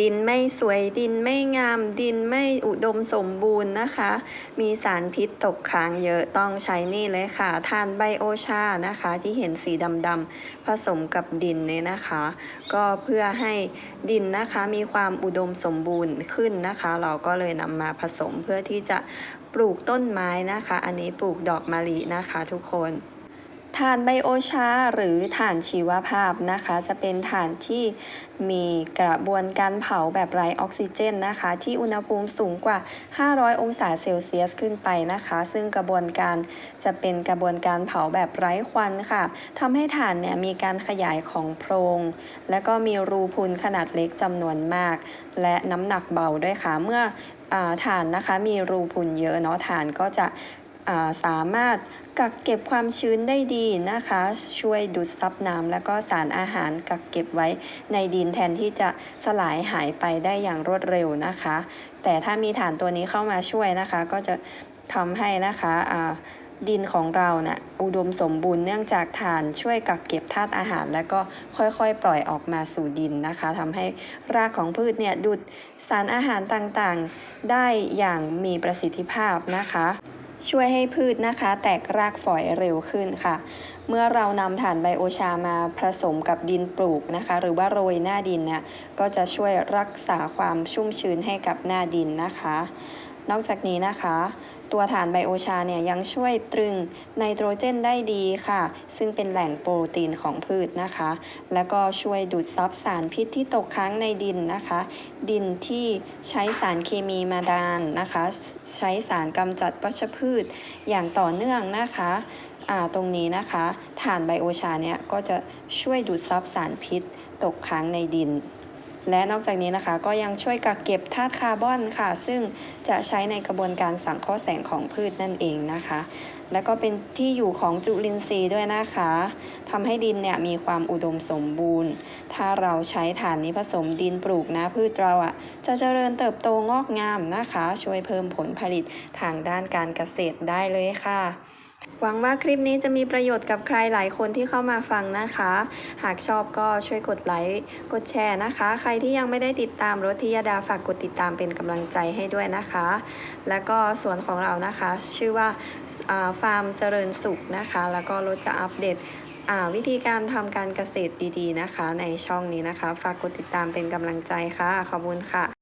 ดินไม่สวยดินไม่งามดินไม่อุดมสมบูรณ์นะคะ มีสารพิษตกค้างเยอะต้องใช้นี่เลยค่ะทานไบโอชานะคะ ที่เห็นสีดำๆผสมกับดินเนี่ยนะคะ ก็เพื่อให้ดินนะคะมีความอุดมสมบูรณ์ขึ้นนะคะ เราก็เลยนำมาผสมเพื่อที่จะปลูกต้นไม้นะคะ อันนี้ปลูกดอกมะลินะคะทุกคน ถ่านไบโอชา หรือถ่านชีวภาพนะคะ จะเป็นถ่านที่มีกระบวนการเผาแบบไร้ออกซิเจนนะคะ ที่อุณหภูมิสูงกว่า 500 องศาเซลเซียสขึ้นไปนะคะ ซึ่งกระบวนการจะเป็นกระบวนการเผาแบบไร้ควันค่ะทำให้ถ่านเนี่ยมีการขยายของโพรง และก็มีรูพุนขนาดเล็กจำนวนมาก และน้ำหนักเบาด้วยค่ะเมื่ออานนะคะมีรูพุนเยอะเนาะถ่านก็จะ สามารถกักเก็บความชื้นได้ดีนะคะ ช่วยดูดซับน้ำและก็สารอาหารกักเก็บไว้ในดินแทนที่จะสลายหายไปได้อย่างรวดเร็วนะคะ แต่ถ้ามีฐานตัวนี้เข้ามาช่วยนะคะ ก็จะทำให้นะคะดินของเรานะ่ะอุดมสมบูรณ์เนื่องจากฐานช่วยกักเก็บธาตุอาหาร และก็ค่อยๆ ปล่อยออกมาสู่ดินนะคะทำให้รากของพืชเนี่ยดูดสารอาหารต่างๆ ได้อย่างมีประสิทธิภาพนะคะ ช่วยให้พืชนะคะ แตกรากฝอยเร็วขึ้นค่ะ เมื่อเรานำฐานไบโอชามาผสมกับดินปลูกนะคะ หรือว่าโรยหน้าดินเนี่ยก็จะช่วยรักษาความชุ่มชื้นให้กับหน้าดินนะคะ นอกจากนี้นะคะ ตัวถ่านไบโอชาเนี่ยยังช่วยตรึงไนโตรเจนได้ดีค่ะ ซึ่งเป็นแหล่งโปรตีนของพืชนะคะ แล้วก็ช่วยดูดซับสารพิษที่ตกค้างในดินนะคะ ดินที่ใช้สารเคมีมาดานนะคะ ใช้สารกำจัดวัชพืชอย่างต่อเนื่องนะคะตรงนี้นะคะถ่านไบโอชาเนี่ยก็จะช่วยดูดซับสารพิษตกค้างในดิน และนอกจากนี้นะคะก็ยังช่วยกักเก็บธาตุคาร์บอนค่ะ ซึ่งจะใช้ในกระบวนการสังเคราะห์แสงของพืชนั่นเองนะคะ และก็เป็นที่อยู่ของจุลินทรีย์ด้วยนะคะทำให้ดินเนี่ยมีความอุดมสมบูรณ์ ถ้าเราใช้ฐานนี้ผสมดินปลูกนะพืชเราอะ่ะ จะเจริญเติบโตงอกงามนะคะ ช่วยเพิ่มผลผลิตทางด้านการเกษตรได้เลยค่ะ หวังว่าคลิปนี้จะมีประโยชน์กับใครหลายคนที่เข้ามาฟังนะคะ หากชอบก็ช่วยกดไลค์ กดแชร์นะคะ ใครที่ยังไม่ได้ติดตามรถทิยดาฝากกดติดตามเป็นกำลังใจให้ด้วยนะคะ แล้วก็ส่วนของเรานะคะ ชื่อว่าฟาร์มเจริญสุขนะคะ แล้วก็รถจะอัปเดตวิธีการทำการเกษตรดีๆนะคะ ในช่องนี้นะคะ ฝากกดติดตามเป็นกำลังใจค่ะ ขอบคุณค่ะ